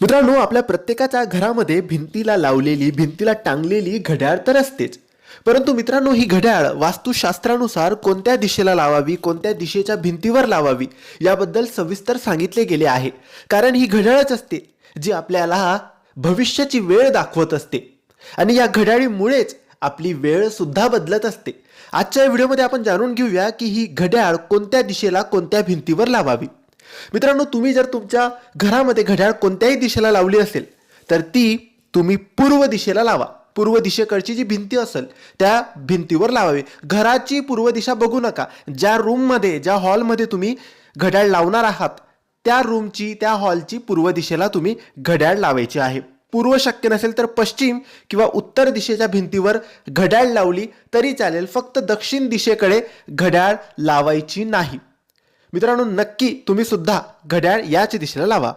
मित्रांनो आपल्या प्रत्येकाच्या घरामध्ये भिंतीला लावलेली भिंतीला टांगलेली घड्याळ तर असतेच. परंतु मित्रांनो ही घड्याळ वास्तुशास्त्रानुसार कोणत्या दिशेला लावावी कोणत्या दिशेच्या भिंतीवर लावावी याबद्दल सविस्तर सांगितले गेले आहे. कारण ही घड्याळच असते जी आपल्याला भविष्याची वेळ दाखवत असते. आणि या घड्याळीमुळेच आपली वेळ सुद्धा बदलत असते. आजच्या व्हिडिओमध्ये आपण जाणून घेऊया की ही घड्याळ कोणत्या दिशेला कोणत्या भिंतीवर लावावी. मित्रांनो तुम्ही जर तुमच्या घरामध्ये घड्याळ कोणत्याही दिशेला लावली असेल तर ती तुम्ही पूर्व दिशेला लावा. पूर्व दिशेकडची जी भिंती असेल त्या भिंतीवर लावावी. घराची पूर्व दिशा बघू नका. ज्या रूममध्ये ज्या हॉलमध्ये तुम्ही घड्याळ लावणार आहात त्या रूमची त्या हॉलची पूर्व दिशेला तुम्ही घड्याळ लावायची आहे. पूर्व शक्य नसेल तर पश्चिम किंवा उत्तर दिशेच्या भिंतीवर घड्याळ लावली तरी चालेल. फक्त दक्षिण दिशेकडे घड्याळ लावायची नाही. मित्रांनो नक्की तुम्ही सुद्धा घड्याळ याच दिशेला लावा.